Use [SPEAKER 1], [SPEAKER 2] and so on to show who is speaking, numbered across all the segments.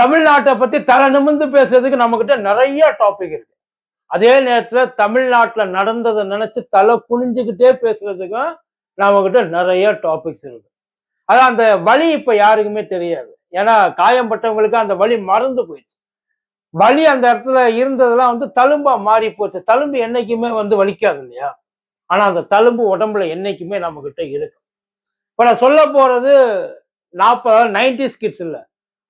[SPEAKER 1] தமிழ்நாட்டை பத்தி தலை நிமிர்ந்து பேசுறதுக்கு நம்ம கிட்ட நிறைய டாபிக் இருக்கு. அதே நேரத்துல தமிழ்நாட்டுல நடந்ததை நினைச்சு தலை குனிஞ்சுக்கிட்டே பேசுறதுக்கும் நம்ம கிட்ட நிறைய டாபிக்ஸ் இருக்கு. அதான் அந்த வழி இப்ப யாருக்குமே தெரியாது. ஏன்னா காயம்பட்டவங்களுக்கு அந்த வழி மறந்து போயிடுச்சு. வலி அந்த இடத்துல இருந்ததெல்லாம் வந்து தழும்பா மாறி போச்சு. தழும்பு என்னைக்குமே வந்து வலிக்காது இல்லையா? ஆனா அந்த தழும்பு உடம்புல என்னைக்குமே நம்ம கிட்ட இருக்கு. இப்ப நான் சொல்ல போறது நாற்பது நைன்டிஸ் கிட்ஸ் இல்லை.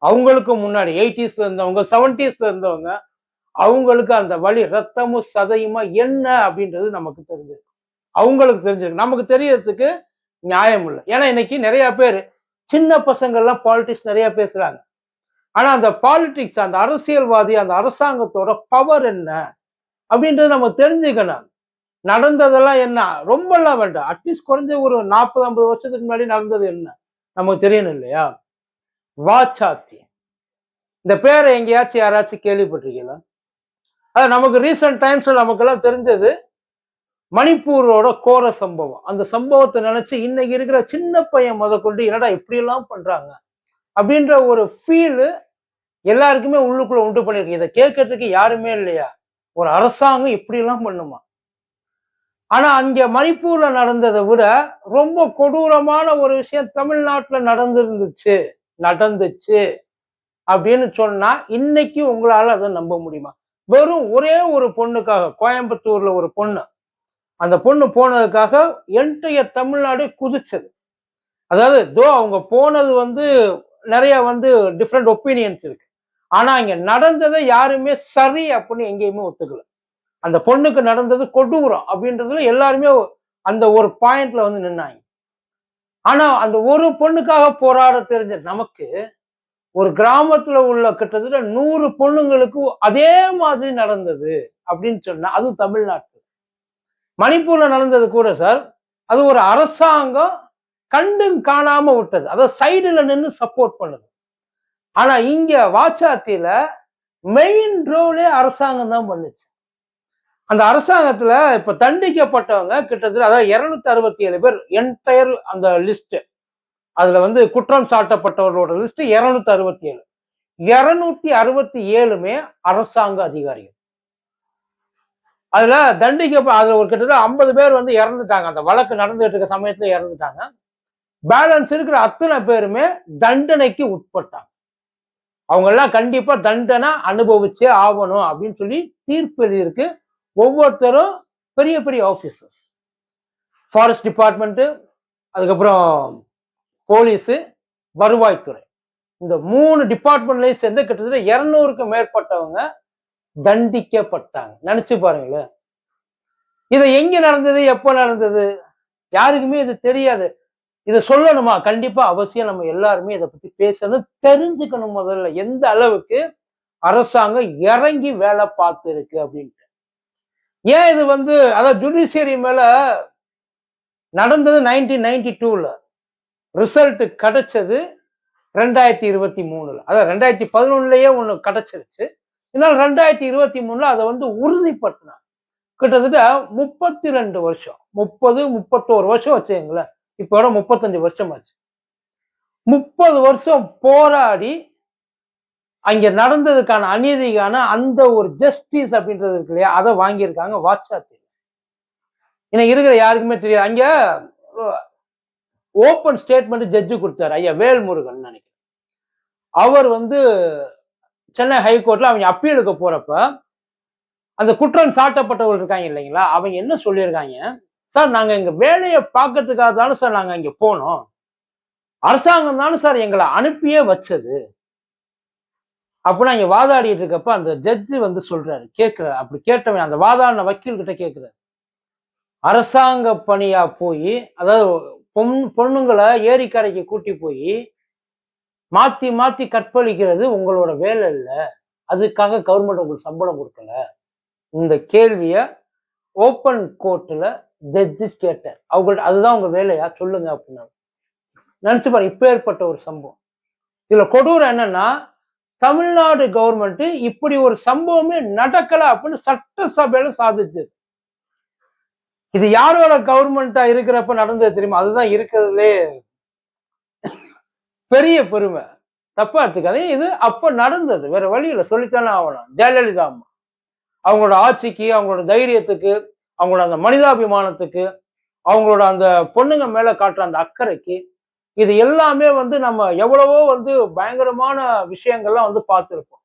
[SPEAKER 1] அவங்களுக்கு முன்னாடி எயிட்டிஸ்ல இருந்தவங்க செவன்டிஸ்ல இருந்தவங்க அவங்களுக்கு அந்த வழி ரத்தமும் சதையுமா என்ன அப்படின்றது நமக்கு தெரிஞ்சிருக்கு. அவங்களுக்கு தெரிஞ்சிருக்கு. நமக்கு தெரியறதுக்கு நியாயம் இல்லை. ஏன்னா இன்னைக்கு நிறைய பேர் சின்ன பசங்கள்லாம் பாலிடிக்ஸ் நிறைய பேசுறாங்க. ஆனா அந்த பாலிடிக்ஸ் அந்த அரசியல்வாதி அந்த அரசாங்கத்தோட பவர் என்ன அப்படின்றது நம்ம தெரிஞ்சுக்கணும். நடந்ததெல்லாம் என்ன? ரொம்பலாம் வேண்டாம். அட்லீஸ்ட் குறைஞ்ச ஒரு நாற்பது ஐம்பது வருஷத்துக்கு முன்னாடி நடந்தது என்ன? நமக்கு தெரியணும் இல்லையா? வாச்சாத்தி. இந்த பேரை எங்கேயாச்சும் யாராச்சும் கேள்விப்பட்டிருக்கீங்களா? அது நமக்கு ரீசெண்ட் டைம்ஸ்ல நமக்கெல்லாம் தெரிஞ்சது மணிப்பூரோட கோர சம்பவம். அந்த சம்பவத்தை நினைச்சு இன்னைக்கு இருக்கிற சின்ன பையன் முத கொண்டு என்னடா இப்படியெல்லாம் பண்றாங்க? அப்படின்ற ஒரு ஃபீல் எல்லாருக்குமே உள்ளுக்குள்ள உண்டு பண்ணிருக்கு இதை கேட்கறதுக்கு யாருமே இல்லையா? ஒரு அரசாங்கம் இப்படியெல்லாம் பண்ணுமா? ஆனா அங்க மணிப்பூர்ல நடந்ததை விட ரொம்ப கொடூரமான ஒரு விஷயம் தமிழ்நாட்டுல நடந்திருந்துச்சு. நடந்துச்சு அப்படின்னு சொன்னா இன்னைக்கு உங்களால அதை நம்ப முடியுமா? வெறும் ஒரே ஒரு பொண்ணுக்காக கோயம்புத்தூர்ல ஒரு பொண்ணு. அந்த பொண்ணு போனதுக்காக என்டையர் தமிழ்நாடு குதிச்சது. அதாவது தோ அவங்க போனது வந்து நிறைய வந்து டிஃப்ரெண்ட் ஒப்பீனியன்ஸ் இருக்கு. ஆனா இங்க நடந்ததை யாருமே சரி அப்படின்னு எங்கேயுமே ஒத்துக்கல. அந்த பொண்ணுக்கு நடந்தது கொடூரம் அப்படின்றதுல எல்லாருமே அந்த ஒரு பாயிண்ட்ல வந்து நின்னாங்க. ஆனா அந்த ஒரு பொண்ணுக்காக போராட தெரிஞ்ச நமக்கு ஒரு கிராமத்துல உள்ள கிட்டத்தட்ட நூறு பொண்ணுங்களுக்கு அதே மாதிரி நடந்தது அப்படின்னு சொன்னா அதுவும் தமிழ்நாட்டு. மணிப்பூர்ல நடந்தது கூட சார் அது ஒரு அரசாங்கம் கண்டும் காணாம விட்டது. அத சைடுல நின்று சப்போர்ட் பண்ணுது. ஆனா இங்க வாச்சாத்தியில மெயின் ரோலே அரசாங்கம் தான் பண்ணுச்சு. அந்த அரசாங்கத்துல இப்ப தண்டிக்கப்பட்டவங்க கிட்டத்தட்ட அதாவது இருநூத்தி அறுபத்தி ஏழு பேர் என்டையர் அந்த லிஸ்ட் அதுல வந்து குற்றம் சாட்டப்பட்டவர்களோட லிஸ்ட் இருநூத்தி அறுபத்தி ஏழு இருநூத்தி அறுபத்தி ஏழுமே அரசாங்க அதிகாரிகள். அதுல தண்டிக்க அதுல ஒரு கிட்டத்தட்ட ஐம்பது பேர் வந்து இறந்துட்டாங்க. அந்த வழக்கு நடந்துகிட்டு இருக்க சமயத்துல இறந்துட்டாங்க. பேலன்ஸ் இருக்கிற அத்தனை பேருமே தண்டனைக்கு உட்பட்டாங்க. அவங்க எல்லாம் கண்டிப்பா தண்டனை அனுபவிச்சே ஆகணும் அப்படின்னு சொல்லி தீர்ப்பு எழுதியிருக்கு. ஒவ்வொருத்தரும் பெரிய பெரிய ஆஃபீஸர்ஸ் ஃபாரஸ்ட் டிபார்ட்மெண்ட்டு அதுக்கப்புறம் போலீஸு வருவாய்த்துறை. இந்த மூணு டிபார்ட்மெண்ட்லையும் சேர்ந்து கிட்டத்தட்ட இரநூறுக்கும் மேற்பட்டவங்க தண்டிக்கப்பட்டாங்க. நினைச்சு பாருங்களேன். இது எங்க நடந்தது? எப்போ நடந்தது? யாருக்குமே இது தெரியாது. இதை சொல்லணுமா? கண்டிப்பா அவசியம். நம்ம எல்லாருமே இதை பத்தி பேசணும். தெரிஞ்சுக்கணும் முதல்ல. எந்த அளவுக்கு அரசாங்கம் இறங்கி வேலை பார்த்துருக்கு அப்படின்ட்டு. ஏன் இது வந்து அதாவது ஜுடிஷியரி மேல நடந்தது நைன்டீன் நைன்டி டூல ரிசல்ட் கிடைச்சது ரெண்டாயிரத்தி இருபத்தி மூணுல. அதாவது ரெண்டாயிரத்தி பதினொன்னுலயே ஒன்று கிடைச்சிருச்சு. இதனால் ரெண்டாயிரத்தி இருபத்தி மூணுல அதை வந்து உறுதிப்படுத்தினாங்க. கிட்டத்தட்ட முப்பத்தி ரெண்டு வருஷம் முப்பது முப்பத்தோரு வருஷம் வச்சுங்களேன் இப்போ முப்பத்தஞ்சு வருஷம் ஆச்சு முப்பது வருஷம் போராடி அங்க நடந்ததுக்கான அநீதிக்கான அந்த ஒரு ஜஸ்டிஸ் அப்படின்றது இருக்கு இல்லையா? அதை வாங்கியிருக்காங்க வாட்சாத்தி இன்னைக்கு இருக்கிற யாருக்குமே தெரியாது. அங்க ஓப்பன் ஸ்டேட்மெண்ட் ஜட்ஜு கொடுத்தாரு ஐயா வேல்முருகன் நினைக்கிறேன். அவர் வந்து சென்னை ஹைகோர்ட்ல அவங்க அப்பீலுக்கு போறப்ப அந்த குற்றம் சாட்டப்பட்டவர்கள் இருக்காங்க இல்லைங்களா? அவங்க என்ன சொல்லியிருக்காங்க? சார் நாங்க எங்கள் வேலையை பார்க்கறதுக்காக தானே சார் நாங்க இங்க போனோம். அரசாங்கம் தானே சார் எங்களை அனுப்பியே வச்சது. அப்படின்னா இங்கே வாதாடிட்டு இருக்கப்ப அந்த ஜட்ஜு வந்து சொல்றாரு. கேட்கிறாரு அப்படி கேட்டவன் அந்த வாதாடின வக்கீல் கிட்ட கேட்கிறாரு. அரசாங்க பணியா போய் அதாவது பொன் பொண்ணுங்களை ஏரிக்கரைக்கு கூட்டி போய் மாத்தி மாத்தி கற்பழிக்கிறது உங்களோட வேலை இல்லை. அதுக்காக கவர்மெண்ட் உங்களுக்கு சம்பளம் கொடுக்கல. இந்த கேள்விய ஓப்பன் கோர்ட்ல ஜட்ஜி கேட்டார். அவங்கள்ட்ட அதுதான் உங்க வேலையா? சொல்லுங்க அப்படின்னா நினைச்சு பாரு இப்ப ஏற்பட்ட ஒரு சம்பவம். இதுல கொடூரம் என்னன்னா தமிழ்நாடு கவர்மெண்ட் இப்படி ஒரு சம்பவமே நடக்கல அப்படின்னு சட்டசபையில சாதிச்சது இது யாரோட கவர்மெண்டா இருக்கிறப்ப நடந்தது தெரியுமா? அதுதான் இருக்கிறதுலே பெரிய பெருமை. தப்பா எடுத்துக்காதீங்க. இது அப்ப நடந்தது. வேற வழியில சொல்லித்தானே ஆகணும். ஜெயலலிதா அம்மா. அவங்களோட ஆட்சிக்கு அவங்களோட தைரியத்துக்கு அவங்களோட அந்த மனிதாபிமானத்துக்கு அவங்களோட அந்த பொண்ணுங்க மேல காட்டுற அந்த அக்கறைக்கு இது எல்லாமே வந்து நம்ம எவ்வளவோ வந்து பயங்கரமான விஷயங்கள்லாம் வந்து பார்த்துருப்போம்.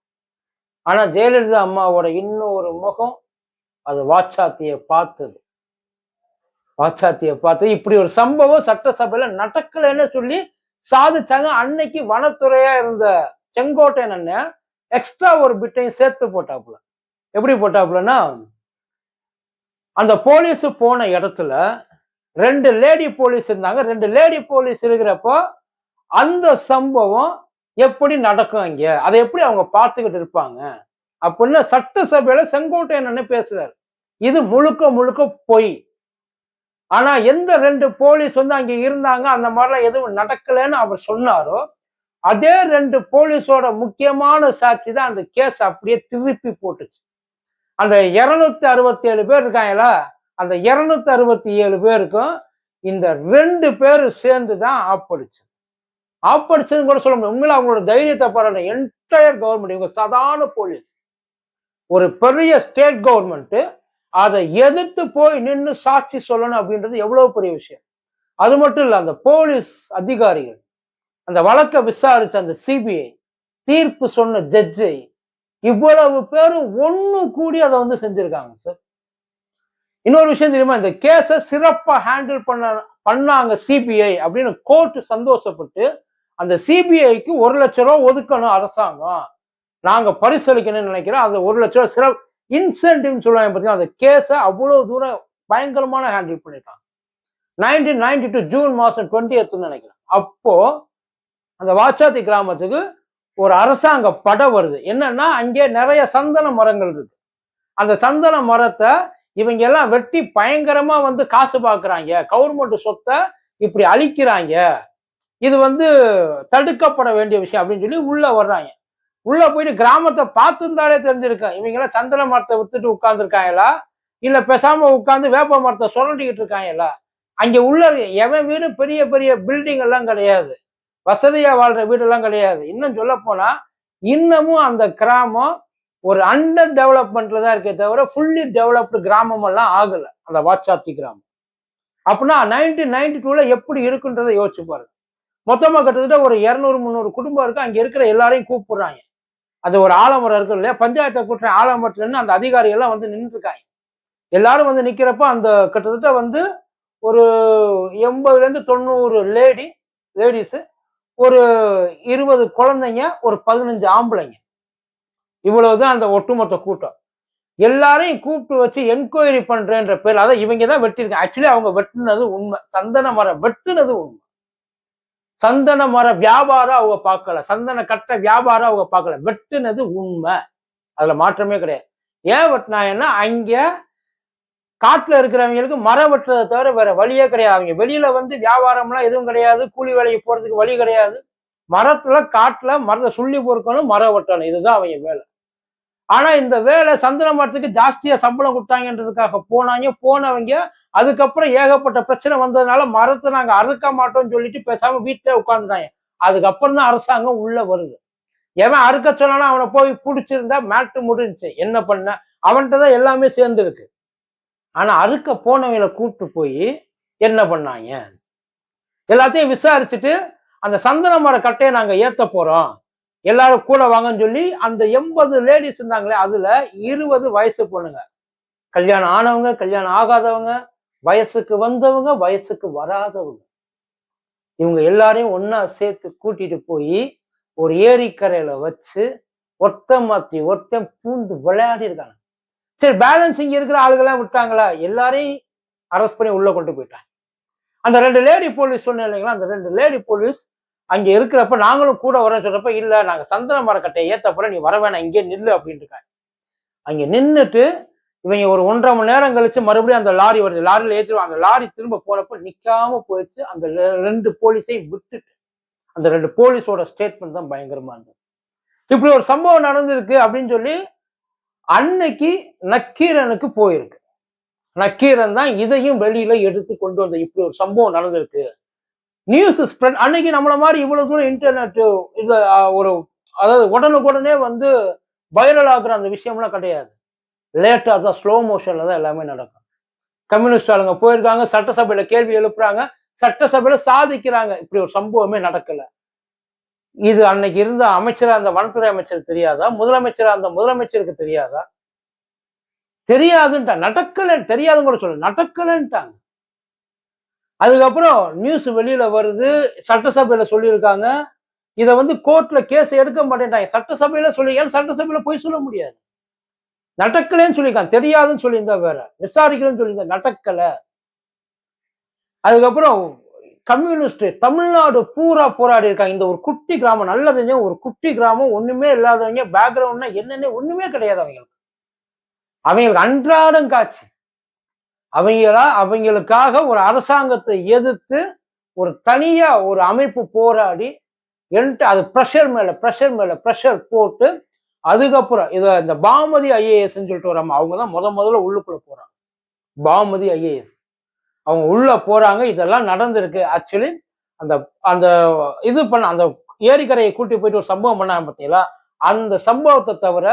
[SPEAKER 1] ஆனா ஜெயலலிதா அம்மாவோட இன்னொரு முகம் அது வாட்சாத்திய பார்த்தது. வாட்சாத்திய பார்த்து இப்படி ஒரு சம்பவம் சட்டசபையில நடக்கலைன்னு சொல்லி சாதிச்சாங்க. அன்னைக்கு வனத்துறையா இருந்த செங்கோட்டையன் அண்ணன் எக்ஸ்ட்ரா ஒரு பிட்டையும் சேர்த்து போட்டாப்புல. எப்படி போட்டாப்புலன்னா அந்த போலீஸ் போன இடத்துல ரெண்டு லேடி போலீஸ் இருந்தாங்க. ரெண்டு லேடி போலீஸ் இருக்கிறப்போ அந்த சம்பவம் எப்படி நடக்கும் இங்க அதை எப்படி அவங்க பார்த்துக்கிட்டு இருப்பாங்க? அப்படின்னு சட்டசபையில செங்கோட்டையன் பேசுறாரு. இது முழுக்க முழுக்க பொய். ஆனா எந்த ரெண்டு போலீஸ் வந்து அங்க இருந்தாங்க அந்த மாதிரிலாம் எதுவும் நடக்கலைன்னு அவர் சொன்னாரோ அதே ரெண்டு போலீஸோட முக்கியமான சாட்சி தான் அந்த கேஸ் அப்படியே திருப்பி போட்டுச்சு. அந்த இருநூத்தி அறுபத்தி ஏழு பேர் இருக்காங்களா அந்த இருநூத்தி அறுபத்தி ஏழு பேருக்கும் இந்த ரெண்டு பேர் சேர்ந்து தான் ஆப்படிச்சு. ஆப்படிச்சதுன்னு கூட சொல்ல முடியும் உண்மையில அவங்களோட தைரியத்தை பாருங்க. என்டையர் கவர்மெண்ட் இவங்க சாதாரண போலீஸ் ஒரு பெரிய ஸ்டேட் கவர்மெண்ட் அதை எதிர்த்து போய் நின்று சாட்சி சொல்லணும் அப்படின்றது எவ்வளவு பெரிய விஷயம். அது மட்டும் இல்லை அந்த போலீஸ் அதிகாரிகள் அந்த வழக்கை விசாரிச்ச அந்த சிபிஐ தீர்ப்பு சொன்ன ஜட்ஜை இவ்வளவு பேரும் ஒன்று கூடி அதை வந்து செஞ்சிருக்காங்க சார் இன்னொரு விஷயம் தெரியுமா? இந்த கேஸை சிறப்பாக ஹேண்டில் பண்ண பண்ணாங்க சிபிஐ அப்படின்னு கோர்ட் சந்தோஷப்பட்டு அந்த சிபிஐக்கு ஒரு லட்ச ரூபா ஒதுக்கணும் அரசாங்கம். நாங்க பரிசளிக்கணும்னு நினைக்கிறோம். அந்த ஒரு லட்ச ரூபா சிறப்பு இன்சென்டிவ்னு சொல்லுவாங்க பார்த்தீங்கன்னா அந்த கேஸை அவ்வளோ தூரம் பயங்கரமான ஹேண்டில் பண்ணிட்டாங்க. நைன்டீன் நைன்டி டூ ஜூன் மாதம் டுவெண்ட்டி எத்துன்னு நினைக்கிறேன். அப்போ அந்த வாச்சாத்தி கிராமத்துக்கு ஒரு அரசாங்க படம் வருது. என்னன்னா அங்கே நிறைய சந்தன மரங்கள் இருக்கு. அந்த சந்தன மரத்தை இவங்க எல்லாம் வெட்டி பயங்கரமா வந்து காசு பார்க்குறாங்க கவர்மெண்ட் சொத்தை இப்படி அழிக்கிறாங்க. இது வந்து தடுக்கப்பட வேண்டிய விஷயம் அப்படின்னு சொல்லி உள்ள வர்றாங்க. உள்ள போயிட்டு கிராமத்தை பார்த்துருந்தாலே தெரிஞ்சிருக்கேன் இவங்கெல்லாம் சந்தன மரத்தை வித்துட்டு உட்காந்துருக்காங்களா இல்ல பேசாம உட்காந்து வேப்ப மரத்தை சுரண்டிக்கிட்டு இருக்காங்களா? அங்க உள்ள எவன் வீடு? பெரிய பெரிய பில்டிங் எல்லாம் கிடையாது. வசதியா வாழ்ற வீடெல்லாம் கிடையாது. இன்னும் சொல்ல போனா இன்னமும் அந்த கிராமம் ஒரு அண்டர் டெவலப்மெண்ட்ல தான் இருக்கே தவிர ஃபுல்லி டெவலப்டு கிராமம் எல்லாம் ஆகல. அந்த வாட்சாத்தி கிராமம். அப்படின்னா நைன்டீன் நைன்டி டூல எப்படி இருக்குன்றதை யோசிச்சு பாருங்க. மொத்தமா கிட்டத்தட்ட ஒரு இரநூறு முந்நூறு குடும்பம் இருக்கு. அங்க இருக்கிற எல்லாரையும் கூப்பிடுறாங்க. அது ஒரு ஆலமரம் இருக்கு இல்லையா? பஞ்சாயத்தை கூட்டுற ஆலமரத்துல இருந்து அந்த அதிகாரிகள்லாம் வந்து நின்று இருக்காங்க எல்லாரும் வந்து நிக்கிறப்ப அந்த கிட்டத்தட்ட வந்து ஒரு எண்பதுல இருந்து தொண்ணூறு லேடி லேடிஸ் ஒரு இருபது குழந்தைங்க ஒரு பதினஞ்சு ஆம்பளைங்க. இவ்வளவுதான் அந்த ஒட்டுமொத்த கூட்டம். எல்லாரையும் கூப்பிட்டு வச்சு என்கொயரி பண்றேன்ற பேர் அதான் இவங்க தான் வெட்டிருக்காங்க ஆக்சுவலி அவங்க வெட்டினது உண்மை. சந்தன மரம் வெட்டுனது உண்மை. சந்தன மர வியாபாரம் அவங்க பார்க்கல. சந்தன கட்ட வியாபாரம் அவங்க பார்க்கல. வெட்டுனது உண்மை. அதுல மாற்றமே கிடையாது. ஏன் வெட்டினாங்கன்னா அங்க காட்டுல இருக்கிறவங்களுக்கு மரம் வெட்டுறதை தவிர வேற வழியே கிடையாது. அவங்க வெளியில வந்து வியாபாரம்லாம் எதுவும் கிடையாது. கூலி வேலைக்கு போறதுக்கு வழி கிடையாது. மரத்துல காட்டுல மரத்தை சுள்ளி பொறுக்கணும் மரம் வெட்டணும். இதுதான் அவங்க வேலை. ஆனா இந்த வேலை சந்தன மரத்துக்கு ஜாஸ்தியா சம்பளம் கொடுத்தாங்கன்றதுக்காக போனாங்க. போனவங்க அதுக்கப்புறம் ஏகப்பட்ட பிரச்சனை வந்ததுனால மரத்தை நாங்க அறுக்க மாட்டோம்னு சொல்லிட்டு பேசாம வீட்டுல உட்காந்துட்டாங்க அதுக்கப்புறம் தான் அரசாங்கம் உள்ள வருது. எவன் அறுக்க சொன்னாலும் அவனை போய் பிடிச்சிருந்தா மேட்டு முடிஞ்சுச்சு. என்ன பண்ண? அவன்கிட்ட தான் எல்லாமே சேர்ந்து இருக்கு ஆனா அறுக்க போனவங்களை கூப்பிட்டு போய் என்ன பண்ணாங்க? எல்லாத்தையும் விசாரிச்சுட்டு அந்த சந்தன மர கட்டையை நாங்க ஏத்த போறோம். எல்லாரும் கூட வாங்கன்னு சொல்லி அந்த எண்பது லேடிஸ் இருந்தாங்களே அதுல இருபது வயசு பொண்ணுங்க. கல்யாணம் ஆனவங்க கல்யாணம் ஆகாதவங்க வயசுக்கு வந்தவங்க வயசுக்கு வராதவங்க. இவங்க எல்லாரையும் ஒன்றா சேர்த்து கூட்டிட்டு போய் ஒரு ஏரிக்கரையில் வச்சு ஒட்ட மாத்தி ஒத்தம் பூந்து விளையாடி இருக்காங்க. சரி பேலன்ஸ் இங்க இருக்கிற ஆளுகெல்லாம் விட்டாங்களா? எல்லாரையும் அரெஸ்ட் பண்ணி உள்ள கொண்டு போயிட்டாங்க. அந்த ரெண்டு லேடி போலீஸ் சொன்னேன் இல்லைங்களா? அந்த ரெண்டு லேடி போலீஸ் அங்கே இருக்கிறப்ப நாங்களும் கூட வர சொல்றப்ப இல்லை நாங்கள் சந்தன மரக்கட்டையை ஏத்த நீ வர வேணாம் இங்கே நில்லு அப்படின்னு இருக்காங்க அங்கே நின்றுட்டு இவங்க ஒரு ஒன்றரை மணி நேரம் கழிச்சு மறுபடியும் அந்த லாரி வருது. லாரியில் ஏற்றிடுவாங்க அந்த லாரி திரும்ப போனப்ப நிற்காம போயிடுச்சு. அந்த ரெண்டு போலீஸையும் விட்டுட்டு. அந்த ரெண்டு போலீஸோட ஸ்டேட்மெண்ட் தான் பயங்கரமா இருந்தது. இப்படி ஒரு சம்பவம் நடந்திருக்கு அப்படின்னு சொல்லி அன்னைக்கு நக்கீரனுக்கு போயிருக்கு. நக்கீரன் தான் இதையும் வெளியில எடுத்து கொண்டு வந்த. இப்படி ஒரு சம்பவம் நடந்திருக்கு. நியூஸ் ஸ்ப்ரெட் அன்னைக்கு நம்மள மாதிரி இவ்வளவு தூரம் இன்டர்நெட் இது ஒரு அதாவது உடனுக்குடனே வந்து வைரல் ஆகுற அந்த விஷயம்லாம் கிடையாது. லேட்டாக தான் ஸ்லோ மோஷன்ல தான் எல்லாமே நடக்கும். கம்யூனிஸ்ட் ஆளுங்க போயிருக்காங்க சட்டசபையில கேள்வி எழுப்புறாங்க சட்டசபையில சாதிக்கிறாங்க. இப்படி ஒரு சம்பவமே நடக்கல. இது அன்னைக்கு இருந்த அமைச்சரா அந்த வனத்துறை அமைச்சர் தெரியாதா? முதலமைச்சரா அந்த முதலமைச்சருக்கு தெரியாதா? தெரியாதுன்ட்டாங்க. நடக்கலன்னு தெரியாதுன்னு கூட சொல்ல நடக்கலன்ட்டாங்க. அதுக்கப்புறம் நியூஸ் வெளியில வருது. சட்டசபையில சொல்லியிருக்காங்க. இதை வந்து கோர்ட்ல கேஸ் எடுக்க மாட்டேன்ட்டாங்க. சட்டசபையில சொல்லி ஏன் சட்டசபையில போய் சொல்ல முடியாது? நடக்கலைன்னு சொல்லியிருக்காங்க. தெரியாதுன்னு சொல்லியிருந்தா வேற. விசாரிக்கலன்னு சொல்லியிருந்தா நடக்கல. அதுக்கப்புறம் கம்யூனிஸ்ட் தமிழ்நாடு பூரா போராடி இருக்காங்க. இந்த ஒரு குட்டி கிராமம் நல்லதுங்க ஒரு குட்டி கிராமம் ஒண்ணுமே இல்லாதவங்க பேக்ரவுண்ட்னா என்னென்ன ஒண்ணுமே கிடையாது அவங்களுக்கு. அவங்களுக்கு அன்றாடம் காட்சி. அவங்களா அவங்களுக்காக ஒரு அரசாங்கத்தை எதிர்த்து ஒரு தனியா ஒரு அமைப்பு போராடி என்ட்டு அது ப்ரெஷர் மேல ப்ரெஷர் மேல ப்ரெஷர் போட்டு அதுக்கப்புறம் இத இந்த பாமதி ஐஏஎஸ் சொல்லிட்டு வராம அவங்க தான் முத முதல்ல உள்ளுக்குள்ள போறாங்க. பாமதி ஐஏஎஸ் அவங்க உள்ள போறாங்க இதெல்லாம் நடந்திருக்கு. ஆக்சுவலி அந்த அந்த இது பண்ண அந்த ஏரிக்கரையை கூட்டி போயிட்டு ஒரு சம்பவம் பண்ணாங்க பார்த்தீங்களா அந்த சம்பவத்தை தவிர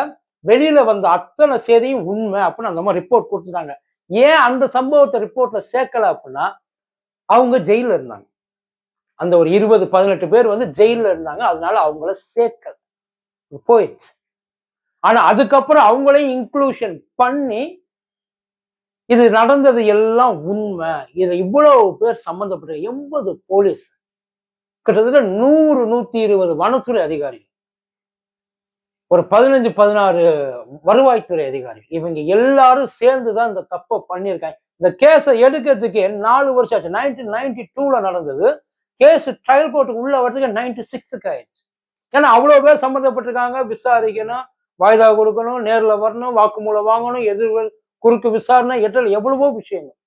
[SPEAKER 1] வெளியில வந்த அத்தனை செய்தியும் உண்மை அப்படின்னு அந்த மாதிரி ரிப்போர்ட் கொடுத்துட்டாங்க. ஏன் அந்த சம்பவத்தை ரிப்போர்ட்ல சேர்க்கல அப்படின்னா அவங்க ஜெயில இருந்தாங்க. அந்த ஒரு இருபது பதினெட்டு பேர் வந்து ஜெயில இருந்தாங்க. அதனால அவங்கள சேர்க்கல. போயிடுச்சு. ஆனா அதுக்கப்புறம் அவங்களையும் இன்க்ளூஷன் பண்ணி இது நடந்தது எல்லாம் உண்மை. இது இவ்வளவு பேர் சம்பந்தப்பட்ட எண்பது போலீஸ் கிட்டத்தட்ட நூறு நூத்தி இருபது வனத்துறை அதிகாரிகள் ஒரு பதினஞ்சு பதினாறு வருவாய்த்துறை அதிகாரி. இவங்க எல்லாரும் சேர்ந்து தான் இந்த தப்பை பண்ணியிருக்காங்க. இந்த கேஸை எடுக்கிறதுக்கு நாலு வருஷம் ஆச்சு. நைன்டீன் நைன்டி டூல நடந்தது. கேஸ் ட்ரையல் கோர்ட்டுக்கு உள்ள வர்றதுக்கு நைன்டி சிக்ஸுக்கு ஆயிடுச்சு. ஏன்னா அவ்வளவு பேர் சம்மந்தப்பட்டிருக்காங்க. விசாரிக்கணும் வாய்தா கொடுக்கணும் நேர்ல வரணும் வாக்குமூலம் வாங்கணும் எதிர் குறுக்கு விசாரணை எட்டல் எவ்வளவோ விஷயங்கள்.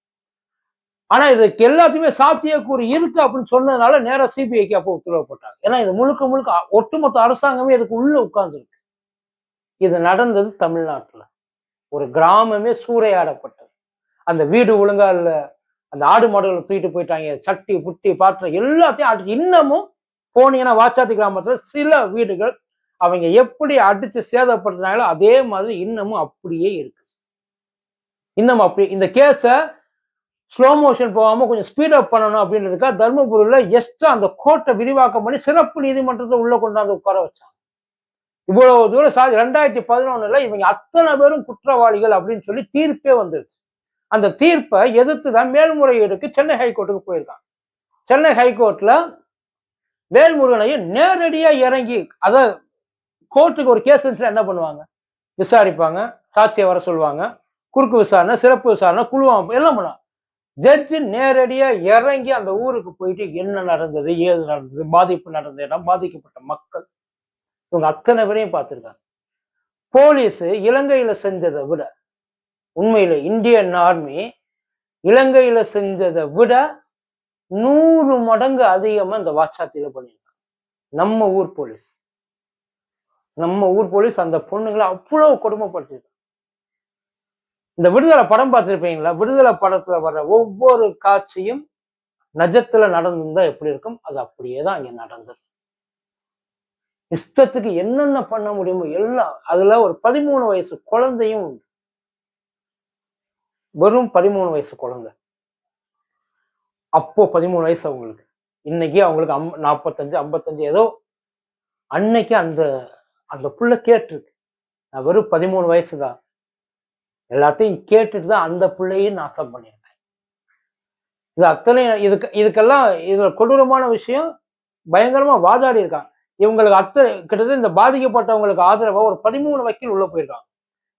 [SPEAKER 1] ஆனா இதுக்கு எல்லாத்தையுமே சாத்தியக்கூறு இருக்கு அப்படின்னு சொன்னதுனால நேரா சிபிஐக்கு அப்போ உத்தரவு போட்டாங்க. ஏன்னா இது முழுக்க முழுக்க ஒட்டுமொத்த அரசாங்கமே இதுக்கு உள்ள உட்கார்ந்துருக்கு. இது நடந்தது தமிழ்நாட்டில். ஒரு கிராமமே சூறையாடப்பட்டது. அந்த வீடு ஒழுங்கா இல்லை அந்த ஆடு மாடுகளை தூக்கிட்டு போயிட்டாங்க சட்டி புட்டி பாத்திரம் எல்லாத்தையும் அடிச்சு இன்னமும் போனீங்கன்னா வாச்சாத்தி கிராமத்தில் சில வீடுகள் அவங்க எப்படி அடிச்சு சேதப்படுறாங்களோ அதே மாதிரி இன்னமும் அப்படியே இருக்கு. இன்னமும் அப்படி இந்த கேஸை ஸ்லோ மோஷன் போகாமல் கொஞ்சம் ஸ்பீட் அப் பண்ணணும் அப்படின்றதுக்காக தருமபுரியில் எக்ஸ்ட்ரா அந்த கோர்ட்டை விரிவாக்கம் பண்ணி சிறப்பு நீதிமன்றத்தை உள்ளே கொண்டாந்து உட்கார வச்சாங்க. இவ்வளவு தூரம் சா ரெண்டாயிரத்தி பதினொன்னுல இவங்க அத்தனை பேரும் குற்றவாளிகள் அப்படின்னு சொல்லி தீர்ப்பே வந்துருச்சு. அந்த தீர்ப்பை எதிர்த்து தான் மேல்முறையீடுக்கு சென்னை ஹைகோர்ட்டுக்கு போயிருக்காங்க. சென்னை ஹைகோர்ட்ல வேல்முருகனையும் நேரடியா இறங்கி அத கோர்ட்டுக்கு ஒரு கேஸ் இருந்துச்சுன்னா என்ன பண்ணுவாங்க? விசாரிப்பாங்க சாட்சியை வர சொல்லுவாங்க குறுக்கு விசாரணை சிறப்பு விசாரணை குழு எல்லாம் பண்ணுவாங்க. ஜட்ஜு நேரடியா இறங்கி அந்த ஊருக்கு போயிட்டு என்ன நடந்தது ஏது நடந்தது பாதிப்பு நடந்த இடம் பாதிக்கப்பட்ட மக்கள். இவங்க அத்தனை பேரையும் பார்த்துருக்காங்க. போலீஸ் இலங்கையில செஞ்சதை விட உண்மையில இந்தியன் ஆர்மி இலங்கையில செஞ்சதை விட நூறு மடங்கு அதிகமா இந்த வாட்சாத்தியில பண்ணியிருக்காங்க. நம்ம ஊர் போலீஸ். நம்ம ஊர் போலீஸ் அந்த பொண்ணுங்களை அவ்வளவு கொடுமைப்படுத்திருக்காங்க இந்த விடுதலை படம் பார்த்துருப்பீங்களா? விடுதலை படத்துல வர்ற ஒவ்வொரு காட்சியும் நஜத்துல நடந்திருந்தா எப்படி இருக்கும்? அது அப்படியே தான் இங்க நடந்தது. இஷ்டத்துக்கு என்னென்ன பண்ண முடியுமோ எல்லாம் அதுல ஒரு பதிமூணு வயசு குழந்தையும் உண்டு. வெறும் பதிமூணு வயசு குழந்தை. அப்போ பதிமூணு வயசு அவங்களுக்கு. இன்னைக்கு அவங்களுக்கு அம் நாற்பத்தஞ்சு ஐம்பத்தஞ்சு ஏதோ அன்னைக்கு அந்த அந்த புள்ள கேட்டிருக்கு. நான் வெறும் பதிமூணு வயசு தான். எல்லாத்தையும் கேட்டுட்டு தான் அந்த பிள்ளையும் நாசம் பண்ணியிருக்கேன் இது அத்தனை இதுக்கு இதுக்கெல்லாம் இதுல கொடூரமான விஷயம். பயங்கரமா வாதாடி இருக்காங்க இவங்களுக்கு அத்தனை கிட்டத்தட்ட இந்த பாதிக்கப்பட்டவங்களுக்கு ஆதரவா ஒரு பதிமூணு வக்கீல் உள்ள போயிருக்காங்க.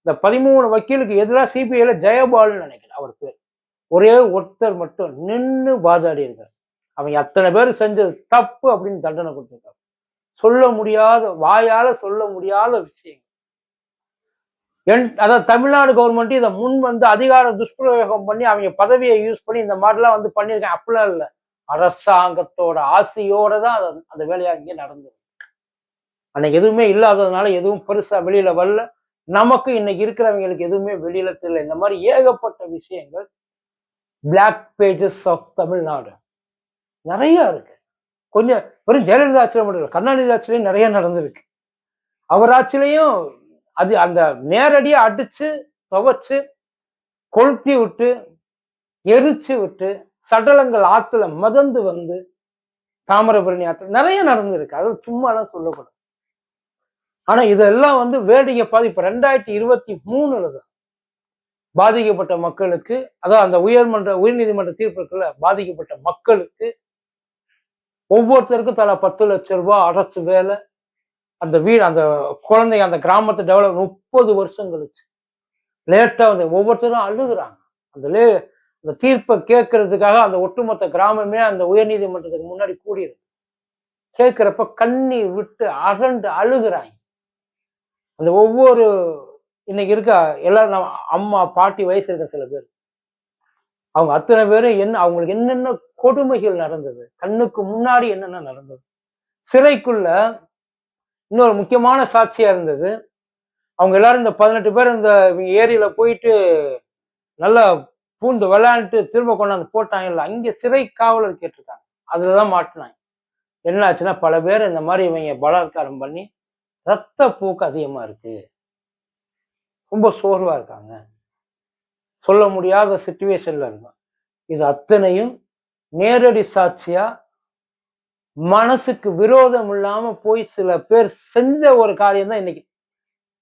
[SPEAKER 1] இந்த பதிமூணு வக்கீலுக்கு எதிராக சிபிஐல ஜெயபால்னு நினைக்கிறேன் அவர் பேர். ஒரே ஒருத்தர் மட்டும் நின்று வாதாடி இருக்கார். அவங்க அத்தனை பேர் செஞ்சது தப்பு அப்படின்னு தண்டனை கொடுத்துருக்காங்க சொல்ல முடியாத வாயால சொல்ல முடியாத விஷயம் என் அதாவது தமிழ்நாடு கவர்மெண்ட் இதை முன் வந்து அதிகார துஷ்பிரயோகம் பண்ணி அவங்க பதவியை யூஸ் பண்ணி இந்த மாதிரிலாம் வந்து பண்ணியிருக்கேன் அப்படிலாம் இல்லை. அரசாங்கத்தோட ஆசையோட தான் அந்த வேலையாக இங்கே நடந்தது. அன்னைக்கு எதுவுமே இல்லாததுனால எதுவும் பெருசா வெளியில வரல. நமக்கு இன்னைக்கு இருக்கிறவங்களுக்கு எதுவுமே வெளியில தெரியல. இந்த மாதிரி ஏகப்பட்ட விஷயங்கள் பிளாக் பேஜஸ் ஆஃப் தமிழ்நாடு நிறைய இருக்கு. கொஞ்சம் வெறும் ஜெயலலிதா ஆட்சியில் மட்டும் இல்லை கருணாநிதி ஆட்சியிலையும் நிறைய நடந்திருக்கு. அவர் ஆட்சியிலையும் அது அந்த நேரடியாக அடிச்சு துவைச்சு கொளுத்தி விட்டு எரிச்சு விட்டு சடலங்கள் ஆற்றுல மதந்து வந்து தாமிரபரணி ஆத்துல நிறைய நடந்திருக்கு. அது சும்மாலாம் சொல்லக்கூடாது. ஆனா இதெல்லாம் வந்து வேடிக்கை பாதி இப்ப ரெண்டாயிரத்தி இருபத்தி மூணுல தான் பாதிக்கப்பட்ட மக்களுக்கு அதான் அந்த உயர்மன்ற உயர்நீதிமன்ற தீர்ப்புக்குள்ள பாதிக்கப்பட்ட மக்களுக்கு ஒவ்வொருத்தருக்கும் தலா பத்து லட்சம் ரூபாய் அரசு வேலை. அந்த வீடு அந்த குழந்தைங்க அந்த கிராமத்தை டெவலப் முப்பது வருஷம் கழிச்சு. லேட்டா வந்து ஒவ்வொருத்தரும் அழுகுறாங்க. அந்த லே அந்த தீர்ப்பை கேட்கறதுக்காக அந்த ஒட்டுமொத்த கிராமமே அந்த உயர்நீதிமன்றத்துக்கு முன்னாடி கூடியிருக்கு. கேட்கிறப்ப கண்ணீர் விட்டு அரண்டு அழுகுறாங்க. அந்த ஒவ்வொரு இன்னைக்கு இருக்க எல்லாரும் நம்ம அம்மா பாட்டி வயசு இருக்க சில பேர். அவங்க அத்தனை பேரும் என்ன அவங்களுக்கு என்னென்ன கொடுமைகள் நடந்தது கண்ணுக்கு முன்னாடி என்னென்ன நடந்தது. சிறைக்குள்ள இன்னொரு முக்கியமான சாட்சியா இருந்தது. அவங்க எல்லாரும் இந்த பதினெட்டு பேர் இந்த ஏரியில போயிட்டு நல்லா பூண்டு விளையாண்டுட்டு திரும்ப கொண்டாந்து போட்டாங்க. இல்லை அங்கே சிறை காவலர் கேட்டிருக்காங்க. அதுலதான் மாட்டினாங்க. என்ன ஆச்சுன்னா பல பேர் இந்த மாதிரி இவங்க பலாத்காரம் பண்ணி ரத்த போக்கு அதிகமா இருக்கு. ரொம்ப சோர்வா இருக்காங்க. சொல்ல முடியாத சுச்சுவேஷன்ல இருக்கும் இது அத்தனையும் நேரடி சாட்சியா மனசுக்கு விரோதம் இல்லாம போய் சில பேர் செஞ்ச ஒரு காரியம் தான் இன்னைக்கு.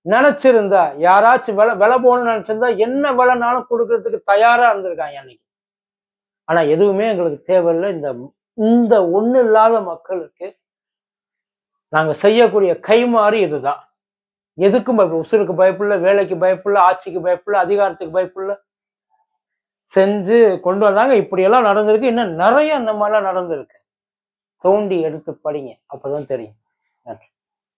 [SPEAKER 1] நினைச்சிருந்தா யாராச்சும் விலை விலை போகணும்னு நினைச்சிருந்தா என்ன விலைனாலும் கொடுக்கறதுக்கு தயாரா இருந்திருக்காங்க அன்னைக்கு. ஆனா எதுவுமே எங்களுக்கு தேவையில்லை. இந்த இந்த ஒண்ணு இல்லாத மக்களுக்கு நாங்கள் செய்யக்கூடிய கைமாறி இதுதான். எதுக்கும் பயப்பட உசுருக்கு பயப்படல வேலைக்கு பயப்படல ஆட்சிக்கு பயப்படல அதிகாரத்துக்கு பயப்படல செஞ்சு கொண்டு வந்தாங்க. இப்படியெல்லாம் நடந்திருக்கு. இன்னும் நிறைய அந்த மாதிரிலாம் நடந்திருக்கு. தோண்டி எடுத்து படிங்க. அப்பதான் தெரியும்.